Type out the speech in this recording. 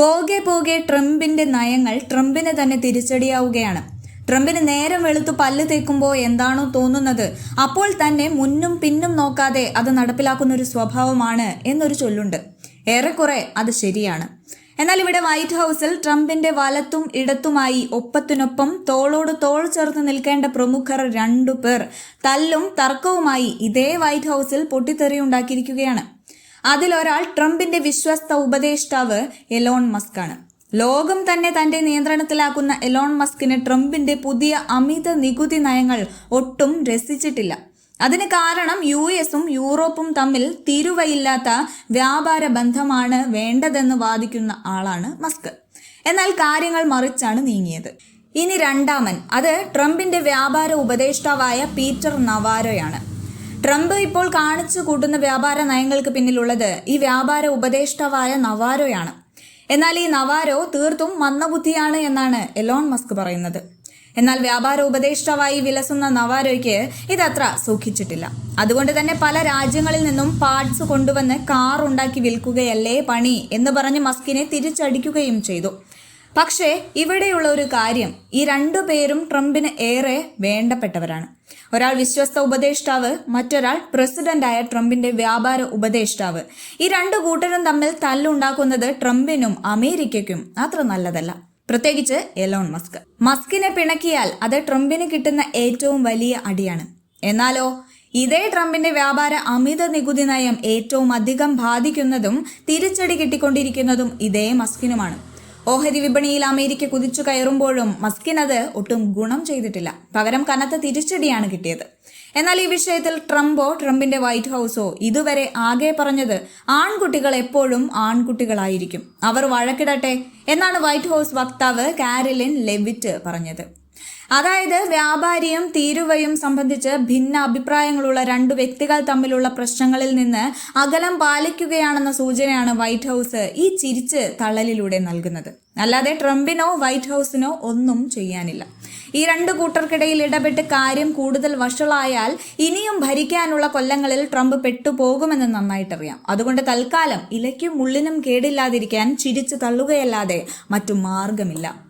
പോകെ പോകെ ട്രംപിന്റെ നയങ്ങൾ ട്രംപിന് തന്നെ തിരിച്ചടിയാവുകയാണ്. ട്രംപിന് നേരം വെളുത്തു പല്ല് തേക്കുമ്പോൾ എന്താണോ തോന്നുന്നത്. അപ്പോൾ തന്നെ മുന്നും പിന്നും നോക്കാതെ അത് നടപ്പിലാക്കുന്ന ഒരു സ്വഭാവമാണ് എന്നൊരു ചൊല്ലുണ്ട്. ഏറെക്കുറെ അത് ശരിയാണ്. എന്നാൽ ഇവിടെ വൈറ്റ് ഹൗസിൽ ട്രംപിന്റെ വലത്തും ഇടത്തുമായി ഒപ്പത്തിനൊപ്പം തോളോട് തോൾ ചേർത്ത് നിൽക്കേണ്ട പ്രമുഖർ രണ്ടു പേർ തല്ലും തർക്കവുമായി ഇതേ വൈറ്റ് ഹൗസിൽ പൊട്ടിത്തെറിയുണ്ടാക്കിയിരിക്കുകയാണ് അതിലൊരാൾ ട്രംപിന്റെ വിശ്വസ്ത ഉപദേഷ്ടാവ് എലോൺ മസ്ക് ആണ് ലോകം തന്നെ തന്റെ നിയന്ത്രണത്തിലാക്കുന്ന എലോൺ മസ്കിന് ട്രംപിന്റെ പുതിയ അമിത നികുതി നയങ്ങൾ ഒട്ടും രസിച്ചിട്ടില്ല. അതിന് കാരണം യു എസും യൂറോപ്പും തമ്മിൽ തിരുവയില്ലാത്ത വ്യാപാര ബന്ധമാണ് വേണ്ടതെന്ന് വാദിക്കുന്ന ആളാണ് മസ്ക്. എന്നാൽ കാര്യങ്ങൾ മറിച്ചാണ് നീങ്ങിയത്. ഇനി രണ്ടാമൻ. അത് ട്രംപിന്റെ വ്യാപാര ഉപദേഷ്ടാവായ പീറ്റർ നവാരോയാണ്. ട്രംപ് ഇപ്പോൾ കാണിച്ചു കൂട്ടുന്ന വ്യാപാര നയങ്ങൾക്ക് പിന്നിലുള്ളത് ഈ വ്യാപാര ഉപദേഷ്ടാവായ നവാരോയാണ്. എന്നാൽ ഈ നവാരോ തീർത്തും മന്ദബുദ്ധിയാണ് എന്നാണ് എലോൺ മസ്ക് പറയുന്നത്. എന്നാൽ വ്യാപാര ഉപദേഷ്ടാവായി വിലസുന്ന നവാരോയ്ക്ക് ഇതത്ര സൂക്ഷിച്ചിട്ടില്ല. അതുകൊണ്ട് തന്നെ പല രാജ്യങ്ങളിൽ നിന്നും പാർട്സ് കൊണ്ടുവന്ന് കാർ ഉണ്ടാക്കി വിൽക്കുകയല്ലേ പണി എന്ന് പറഞ്ഞ് മസ്കിനെ തിരിച്ചടിക്കുകയും ചെയ്തു. പക്ഷേ ഇവിടെയുള്ള ഒരു കാര്യം ഈ രണ്ടു പേരും ട്രംപിന് ഏറെ വേണ്ടപ്പെട്ടവരാണ്. ഒരാൾ വിശ്വസ്ത ഉപദേഷ്ടാവ് മറ്റൊരാൾ പ്രസിഡന്റായ ട്രംപിന്റെ വ്യാപാര ഉപദേഷ്ടാവ്. ഈ രണ്ടു കൂട്ടരും തമ്മിൽ തല്ലുണ്ടാക്കുന്നത് ട്രംപിനും അമേരിക്കയ്ക്കും അത്ര നല്ലതല്ല. പ്രത്യേകിച്ച് എലോൺ മസ്ക്. മസ്കിനെ പിണക്കിയാൽ അത് ട്രംപിന് കിട്ടുന്ന ഏറ്റവും വലിയ അടിയാണ്. എന്നാലോ ഇതേ ട്രംപിന്റെ വ്യാപാര അമിത നികുതി നയം ഏറ്റവും അധികം ബാധിക്കുന്നതും തിരിച്ചടി കിട്ടിക്കൊണ്ടിരിക്കുന്നതും ഇതേ മസ്കിനുമാണ്. ഓഹരി വിപണിയിൽ അമേരിക്ക കുതിച്ചു കയറുമ്പോഴും മസ്കിനത് ഒട്ടും ഗുണം ചെയ്തിട്ടില്ല. പകരം കനത്ത തിരിച്ചടിയാണ് കിട്ടിയത്. എന്നാൽ ഈ വിഷയത്തിൽ ട്രംപോ ട്രംപിന്റെ വൈറ്റ് ഹൗസോ ഇതുവരെ ആകെ പറഞ്ഞത് ആൺകുട്ടികൾ എപ്പോഴും ആൺകുട്ടികളായിരിക്കും. അവർ വഴക്കിടട്ടെ എന്നാണ് വൈറ്റ് ഹൗസ് വക്താവ് കാരലിൻ ലെവിറ്റ് പറഞ്ഞത്. അതായത് വ്യാപാരിയും തീരുവയും സംബന്ധിച്ച് ഭിന്ന അഭിപ്രായങ്ങളുള്ള രണ്ട് വ്യക്തികൾ തമ്മിലുള്ള പ്രശ്നങ്ങളിൽ നിന്ന് അകലം പാലിക്കുകയാണെന്ന സൂചനയാണ് വൈറ്റ് ഹൗസ് ഈ ചിരിച്ച് തള്ളലിലൂടെ നൽകുന്നത്. അല്ലാതെ ട്രംപിനോ വൈറ്റ് ഹൗസിനോ ഒന്നും ചെയ്യാനില്ല. ഈ രണ്ട് കൂട്ടർക്കിടയിൽ ഇടപെട്ട് കാര്യം കൂടുതൽ വഷളായാൽ ഇനിയും ഭരിക്കാനുള്ള കൊല്ലങ്ങളിൽ ട്രംപ് പെട്ടുപോകുമെന്ന് നന്നായിട്ടറിയാം. അതുകൊണ്ട് തൽക്കാലം ഇലയ്ക്കും മുള്ളിനും കേടില്ലാതിരിക്കാൻ ചിരിച്ചു തള്ളുകയല്ലാതെ മറ്റു മാർഗമില്ല.